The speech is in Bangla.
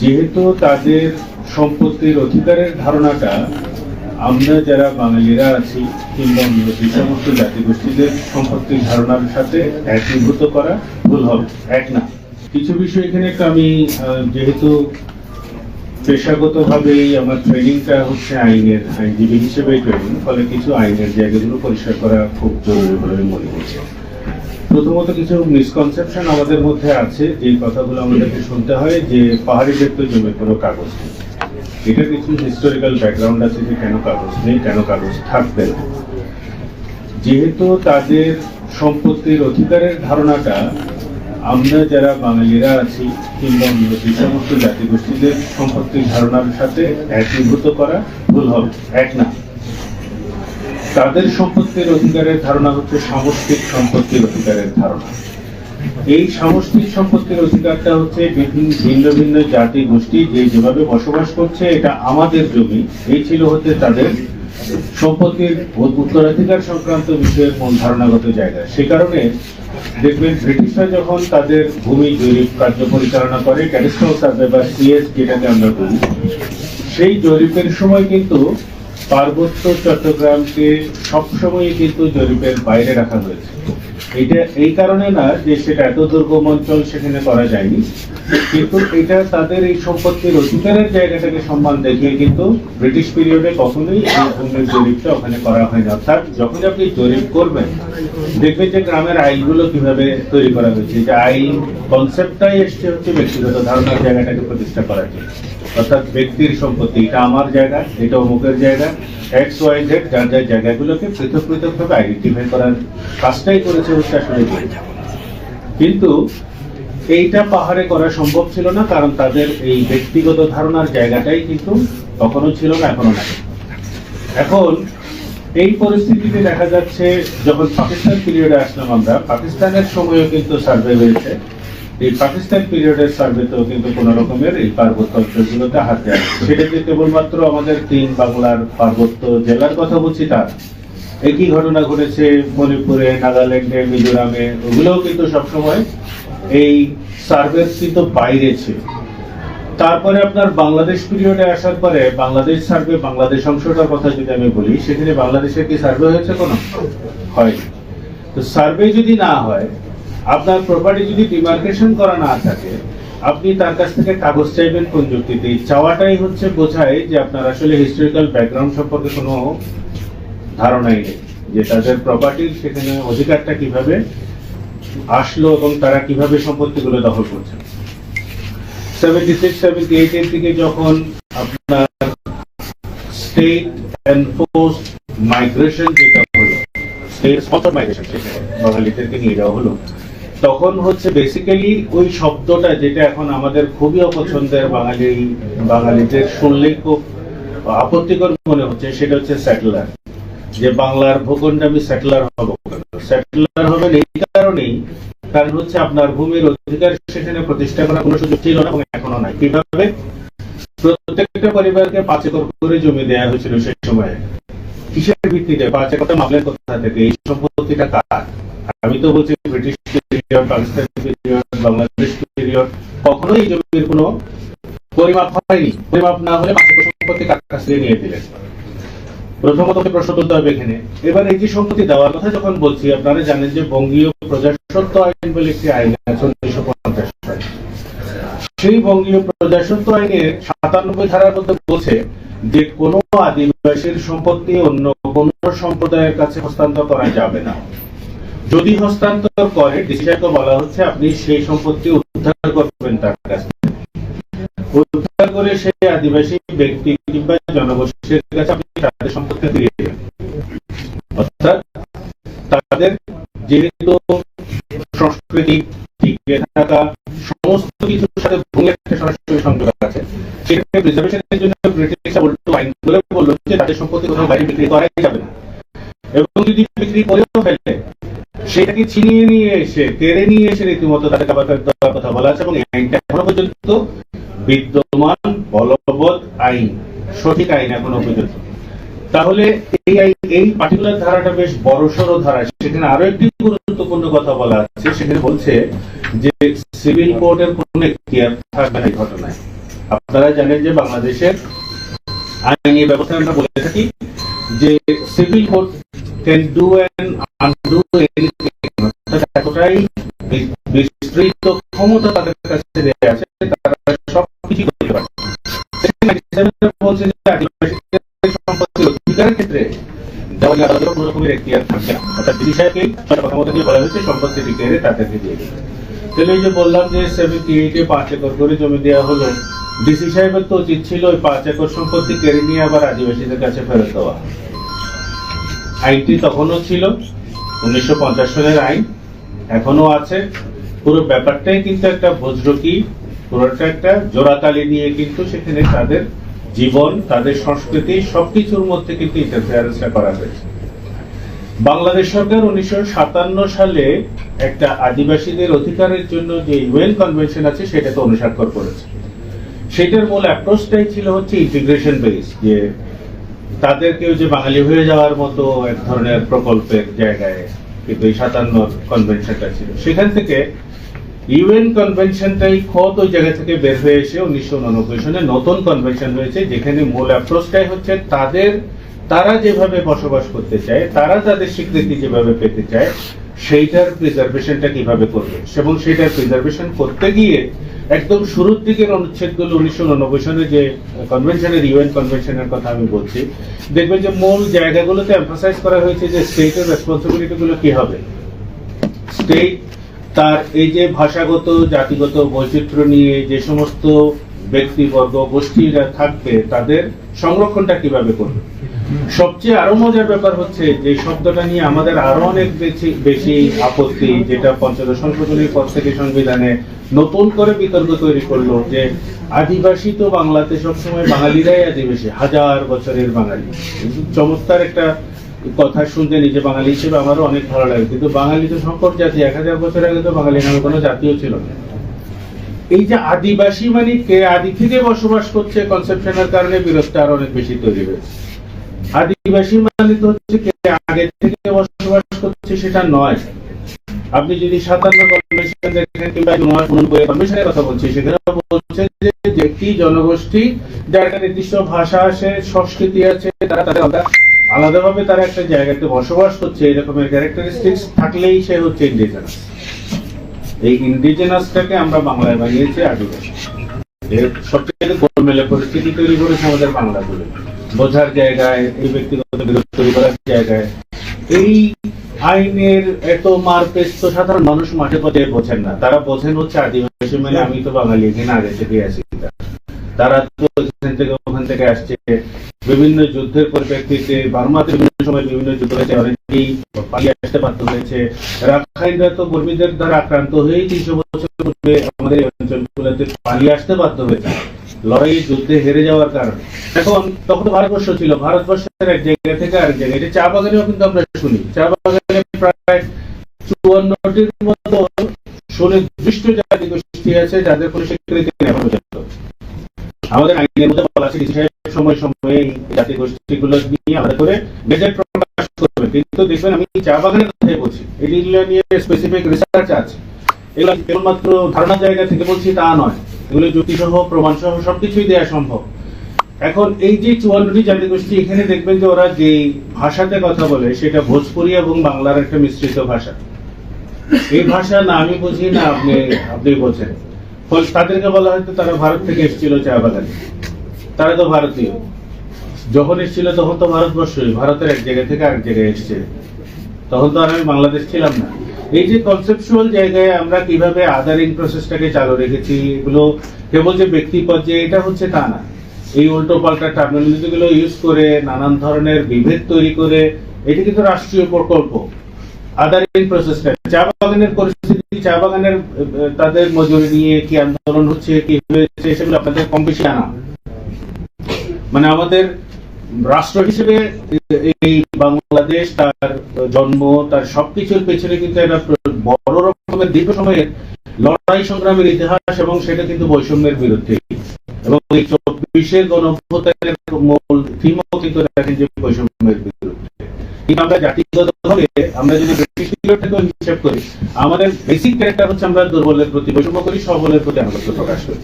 যেহেতু তাদের সম্পত্তির অধিকারের ধারণাটা, আমরা যারা বাঙালিরা আছি কিংবা অন্য যে সমস্ত জাতিগোষ্ঠীদের সম্পত্তির ধারণার সাথে একীভূত করা ভুল হবে। এক না। কিছু বিষয় এখানে আমি যেহেতু পেশাগতভাবেই আমার ট্রেনিংটা হচ্ছে আইনের আইনজীবী হিসেবেই ট্রেনিং, ফলে কিছু আইনের জায়গাগুলো পরিষ্কার করা খুব জরুরি বলে মনে করছি। প্রথমত কিছু মিসকনসেপশন আমাদের মধ্যে আছে। যে কথাগুলো আমাদেরকে শুনতে হয়, যে পাহাড়িদের তো জমির কোনো কাগজ নেই। এটা কিছু হিস্টোরিক্যাল ব্যাকগ্রাউন্ড আছে যে কেন কাগজ নেই, কেন কাগজ থাকবে না। যেহেতু তাদের সম্পত্তির অধিকারের ধারণাটা, আমরা যারা বাঙালিরা আছি, কিংবা অন্য যে সমস্ত জাতিগোষ্ঠীদের সম্পত্তির ধারণার সাথে একীভূত করা ভুল হবে। এক না। তাদের সম্পত্তির অধিকারের ধারণা হচ্ছে সামষ্টিক সম্পত্তির অধিকারের ধারণা। এই সামষ্টিক সম্পত্তির অধিকারটা হচ্ছে বিভিন্ন ভিন্ন ভিন্ন জাতি গোষ্ঠী যে যেভাবে বসবাস করছে, এটা আমাদের জমি। এই ছিল হচ্ছে তাদের সম্পত্তির উত্তরাধিকার সংক্রান্ত বিষয়ের মূল ধারণাগত জায়গা। সে কারণে দেখবেন ব্রিটিশরা যখন তাদের ভূমি জরিপ কার্য পরিচালনা করে ক্যাডিস্ট্রাল সার্ভে বা সিএস যেটাকে আমরা বলি, সেই জরিপের সময় কিন্তু পার্বত্য চট্টগ্রামকে সবসময় কিন্তু জরিপের বাইরে রাখা হয়েছে। এটা এই কারণে না যে সেটা এত দুর্গম অঞ্চল সেখানে করা যায়নি। কিন্তু এটা তাদের এই সম্পত্তির অধিকারের জায়গাটাকে সম্মান দেখিয়ে কিন্তু ব্রিটিশ পিরিয়ডে কখনোই এই জরিপটা ওখানে করা হয়নি। অর্থাৎ যখন আপনি জরিপ করবেন, দেখবেন যে গ্রামের আইনগুলো কীভাবে তৈরি করা হয়েছে। যে আইন কনসেপ্টটাই এসছে হচ্ছে ব্যক্তিগত ধারণার জায়গাটাকে প্রতিষ্ঠা করার জন্য। অর্থাৎ ব্যক্তির সম্পত্তি, এটা আমার জায়গা, এটা অমুকের জায়গা এক্স ওয়াই জেড যার যার জায়গাগুলোকে পৃথক পৃথক ভাবে আইডেন্টিফাই করার কাজটাই করেছে হচ্ছে আসলে কিন্তু এইটা পাহাড়ে করা সম্ভব ছিল না, কারণ তাদের এই ব্যক্তিগত ধারণার জায়গাটাই কিন্তু তখনও ছিল না এখনও না এখন এই পরিস্থিতিতে দেখা যাচ্ছে, যখন পাকিস্তান পিরিয়ডে আসলাম আমরা, পাকিস্তানের সময়ও কিন্তু সার্ভে হয়েছে। এই পাকিস্তান পিরিয়ডের সার্ভেতেও কিন্তু কোন রকমের এই পার্বত্য অঞ্চলগুলোতে হাত দেয়। সেটা যে কেবলমাত্র আমাদের তিন বাংলার পার্বত্য জেলার কথা বলছি তা? একই ঘটনা ঘটেছে মণিপুরে, নাগাল্যান্ডে, মিজোরামে, ওগুলোও কিন্তু সবসময় এই সার্ভের কিন্তু বাইরে ছিল। তারপরে আপনার বাংলাদেশ পিরিয়ডে আসার পরে বাংলাদেশ সার্ভে বাংলাদেশ অংশটার কথা যদি আমি বলি, সেখানে বাংলাদেশে কি সার্ভে হয়েছে কোনো? হয়নি। তো সার্ভে যদি না হয় আপনার প্রপার্টি যদি ডিমার্কেশন করা না থাকে, আপনি তার কাছ থেকে কাগজ চাইবেন কোন যুক্তিতে। চাওয়াটাই হচ্ছে বোঝায় যে আপনার আসলে হিস্টোরিক্যাল ব্যাকগ্রাউন্ড সম্পর্কে কোনো ধারণাই নেই, যে তাদের প্রপার্টির সেখানে অধিকারটা কীভাবে আসলো এবং তারা কীভাবে সম্পত্তিগুলো দখল করছে। সেভেন্টি সিক্স সেভেন্টি এইটের দিকে যখন আপনার স্টেট এনফোর্স মাইগ্রেশন যেটা হলো স্টেট মাইগ্রেশন সেখানে বাঙালিদেরকে নিয়ে যাওয়া হলো তখন হচ্ছে বেসিক্যালি ওই শব্দটা যেটা এখন আমাদের খুবই অপছন্দের বাঙালি, বাঙালিদের শুনলেই খুব আপত্তিকর মনে হচ্ছে, সেটা হচ্ছে স্যাটেলার যে বাংলার ভূখণ্ডে আমি স্যাটেলার হব স্যাটেলার হবেন এই কারণেই, কারণ হচ্ছে আপনার ভূমির অধিকার সেখানে প্রতিষ্ঠা করার কোনো সুযোগ ছিল না এখনও নাই। কীভাবে? প্রত্যেকটা পরিবারকে পাঁচ একর করে জমি দেওয়া হয়েছিল সেই সময়ে। কিসের ভিত্তিতে? পাঁচ একরটা মামলের কোথা থেকে। এই সম্পত্তিটা কার? আমি তো বলছি British period Pakistan period Bangladesh period কখনোই জমির কোনো পরিমাপ হয়নি। পরিমাপ না হলে পাঁচ সম্পত্তি কাছ থেকে নিয়ে দিলেন। প্রথমত প্রশ্ন তুলতে হবে এখানে, এবার এই যে সম্পত্তি দেওয়ার কথা যখন বলছি, আপনারা জানেন যে বঙ্গীয় প্রজাস্বত্ব আইন বলে একটি আইন আছে, উনিশশো পঞ্চাশ সেই বঙ্গীয় প্রজাস্বত্ব আইনের সাতানব্বই ধারার মধ্যে বলছে যে কোন আদিবাসীর সম্পত্তি অন্য কোন সম্প্রদায়ের কাছে হস্তান্তর করা যাবে না। যদি হস্তান্তর করে ডিসিশনকে বলা হচ্ছে, আপনি সেই সম্পত্তি উদ্ধার করবেন তার কাছে। উদ্ধার করে সেই আদিবাসী ব্যক্তি কিংবা জনগোষ্ঠীর কাছে আপনি তাদের সম্পত্তি ফিরিয়ে দেবেন। অর্থাৎ তাদের যেহেতু সংস্কৃতি, টিকে থাকা, সমস্ত কিছুর সাথে ভূমি একটা সরাসরি সংযোগ আছে সেখানে প্রিজার্ভেশনের জন্য ব্রিটিশরা উল্টো আইন বলে বলল যে তাদের সম্পত্তি কোথাও বাইরে বিক্রি করাই যাবে না। এবং যদি বিক্রি করেও ফেলে সেটাকে ছিনিয়ে নিয়ে এসে কেড়ে নিয়ে এসে রীতিমতো তাদের আবার দেওয়ার কথা বলা আছে এবং আইনটা এখনও পর্যন্ত বিদ্যমান, বলবৎ আইন, সঠিক আইন এখনও পর্যন্ত তাহলে এই এই পার্টিকুলার ধারাটা বেশ বড়সড় ধারা। সেখানে আরও একটি গুরুত্বপূর্ণ কথা বলা আছে। সেখানে বলছে যে সিভিল কোর্টের কোন এখতিয়ার থাকবে না ঘটনায়। আপনারা জানেন যে বাংলাদেশের আইনি ব্যবস্থা আমরা বলে থাকি যে civil can do and undo anything এতটাই বিস্তৃত ক্ষমতা তাদের কাছে আছে, তারা সব কিছু করতে পারে। Section 97 এ বলছে যে অধিকারের ক্ষেত্রে আদালতের কোনো রকমের এখতিয়ার না অর্থাৎ দিয়ে বলা হয়েছে, সম্পত্তি তাদেরকে দিয়ে দেবে তাহলে এই যে বললাম যে সেভেন্টি এইটে পাঁচ একর করে জমি দেওয়া হলো ডিসি সাহেবের তো উচিত ছিল ওই পাঁচ একর সম্পত্তি কেড়ে নিয়ে আবার আদিবাসীদের কাছে ফেরত দেওয়া। আইনটি তখনও ছিল, উনিশশো পঞ্চাশ সালের আইন এখনও আছে। পুরো ব্যাপারটাই কিন্তু একটা বজ্রকি পুরোটা একটা জোড়াতালি নিয়ে কিন্তু সেখানে তাদের জীবন, তাদের সংস্কৃতি, সবকিছুর মধ্যে কিন্তু ইন্টারফেয়ারেন্সটা করা হয়েছে। বাংলাদেশ সরকার উনিশশো সাতান্ন সালে একটা আদিবাসীদের অধিকারের জন্য যে ইউএন কনভেনশন আছে, সেটাকে অনুস্বাক্ষর করেছে। সেটার মূল অ্যাপ্রোচটাই ছিল হচ্ছে ইন্টিগ্রেশন বেস যে তাদেরকেও যে বাঙালি হয়ে যাওয়ার মতো এক ধরনের প্রকল্পের জায়গায় কিন্তু এই সাতান্ন কনভেনশনটা ছিল। সেখান থেকে ইউএন কনভেনশনটাই খত ওই জায়গা থেকে বের হয়ে এসে উনিশশো উননব্বই সনে নতুন কনভেনশন হয়েছে, যেখানে মূল অ্যাপ্রোচটাই হচ্ছে তাদের, তারা যেভাবে বসবাস করতে চায়, তারা তাদের স্বীকৃতি যেভাবে পেতে চায়, সেইটার প্রিজার্ভেশনটা কীভাবে করবে? এবং সেইটার প্রিজার্ভেশন করতে গিয়ে একদম শুরুর দিকের অনুচ্ছেদগুলো উনিশশো উননব্বই সালে যে কনভেনশনের ইউএন কনভেনশনের কথা আমি বলছি। দেখবেন যে মূল জায়গাগুলোতে এমফাসাইজ করা হয়েছে যে স্টেটের রেসপন্সিবিলিটি গুলো কি হবে। স্টেট তার এই যে ভাষাগত, জাতিগত বৈচিত্র্য নিয়ে যে সমস্ত ব্যক্তিবর্গ, গোষ্ঠীরা থাকবে, তাদের সংরক্ষণটা কীভাবে করবে? সবচেয়ে আরও মজার ব্যাপার হচ্ছে যে শব্দটা নিয়ে আমাদের আরও অনেক বেশি বেশি আপত্তি যেটা পঞ্চদশ সংশোধনীর পর থেকে সংবিধানে নতুন করে বিতর্ক তৈরি করল যে আদিবাসী তো বাংলাতে সবসময় বাঙালিরাই আদিবাসী, হাজার বছরের বাঙালি। চমৎকার একটা কথা শুনতে নিজে বাঙালি হিসেবে আমারও অনেক ভালো লাগে। কিন্তু বাঙালি তো সংকট জাতি, এক হাজার বছর আগে তো বাঙালি নামে কোনো জাতীয় ছিল না। এই যে আদিবাসী মানে কে, আদি থেকে বসবাস করছে কনসেপশনের কারণে বিরোধটা আরও অনেক বেশি তৈরি হয়েছে। আদিবাসী মানে তো হচ্ছে আগে থেকে বসবাস করছে সেটা নয়। আপনি যদি সাতান্ন কনভেনশন দেখেন কিংবা উননব্বই কনভেনশনের কথা বলছি সেখানে বলছে যে একটি জনগোষ্ঠী যার একটা নির্দিষ্ট ভাষা আছে, সংস্কৃতি আছে, তারা তাদের আলাদা আলাদাভাবে তারা একটা জায়গাতে বসবাস করছে, এরকমের ক্যারেক্টারিস্টিক্স থাকলেই সে হচ্ছে ইন্ডিজেনাস এই ইন্ডিজেনাসটাকে আমরা বাংলায় বানিয়েছি আদিবাসী। সবচেয়ে গোলমেলে পরিস্থিতি তৈরি করেছে আমাদের বাংলাগুলো বোঝার জায়গায়, এই ব্যক্তিগত বিরোধ তৈরি করার জায়গায়। এই আইনের এত মারপেচ তো সাধারণ মানুষ মাঠে পথে বোঝেন না। তারা বোঝেন হচ্ছে আদিবাসী মানে আমি তো বাঙালি, এখানে আগে থেকে আছি। তারা থেকে ওখান থেকে আসছে। বিভিন্ন যুদ্ধের পরিপ্রেক্ষিতে বার্মাতে বিভিন্ন সময় বিভিন্ন যুদ্ধ হয়েছে, অনেকেই পালিয়ে আসতে বাধ্য হয়েছে। রাখাইনরা তো বর্মীদের দ্বারা আক্রান্ত হয়েই তিনশো বছর পূর্বে আমাদের অঞ্চলগুলোতে পালিয়ে আসতে বাধ্য হয়েছে। লড়াই যুদ্ধে হেরে যাওয়ার কারণে। এখন তখন ভারতবর্ষ ছিল। ভারতবর্ষের এক জায়গা থেকে আরেক জায়গায়। এটা চা বাগানেও কিন্তু আমরা শুনি। চা বাগানে প্রায় চুয়ান্নটির মতো সুনির্দিষ্ট জাতি গোষ্ঠী আছে, যাদের কোনো স্বীকৃতি এখন পর্যন্ত। আমাদের আইনের মধ্যে বলা আছে সময় সময়ে জাতি গোষ্ঠীগুলো নিয়ে আলাদা করে গেজেট প্রকাশ করবে। কিন্তু দেখবেন আমি চা বাগানের কথাই বলছি। এগুলো নিয়ে স্পেসিফিক রিসার্চ আছে। এগুলো কেবলমাত্র ধারণার জায়গা থেকে বলছি তা নয়। এগুলো যুক্তি সহ প্রমাণ সহ সবকিছুই দেওয়া সম্ভব। এখন এই যে চুয়ান্নটি জাতিগোষ্ঠী এখানে দেখবেন যে ওরা যে ভাষাতে কথা বলে, সেটা ভোজপুরি এবং বাংলার একটা মিশ্রিত ভাষা। এই ভাষা না আমি বুঝি না আপনি আপনি বোঝেন। তাদেরকে বলা হয়তো তারা ভারত থেকে এসেছিল চা বাগানে। তারা তো ভারতীয়। যখন এসেছিল, তখন তো ভারতবর্ষই, ভারতের এক জায়গা থেকে আরেক জায়গায় এসছে। তখন তো আর আমি বাংলাদেশ ছিলাম না। এই যে কনসেপচুয়াল জায়গায় আমরা কীভাবে আদারিং প্রসেসটাকে চালু রেখেছি, এগুলো কেবল যে ব্যক্তি পর্যায়ে এটা হচ্ছে তা না। এই উল্টো পাল্টা টার্মিনোলজি গুলো ইউজ করে, নানান ধরনের বিভেদ তৈরি করে, এটি কিন্তু রাষ্ট্রীয় প্রকল্প। আদারিং প্রসেসটা চা বাগানের পরিস্থিতি, চা বাগানের তাদের মজুরি নিয়ে কি আন্দোলন হচ্ছে, কি হয়েছে, সেগুলো আপনাদের কম বেশি জানা। মানে আমাদের রাষ্ট্র হিসেবে এই বাংলাদেশ তার জন্ম, তার সবকিছুর পেছনে কিন্তু একটা বড় রকমের দীর্ঘ সময়ের লড়াই সংগ্রামের ইতিহাস এবং সেটা কিন্তু বৈষম্যের বিরুদ্ধে। এবং এই চব্বিশের গণভ্যুত্থানের মূল থিমও কিন্তু যে বৈষম্যের বিরুদ্ধে। কিন্তু আমরা জাতি ভাবে আমরা যদি হিসেব করি, আমাদের বেসিক ক্যারেক্টার হচ্ছে আমরা দুর্বলের প্রতি বৈষম্য করি, সবলের প্রতি আনুগত্য প্রকাশ করি।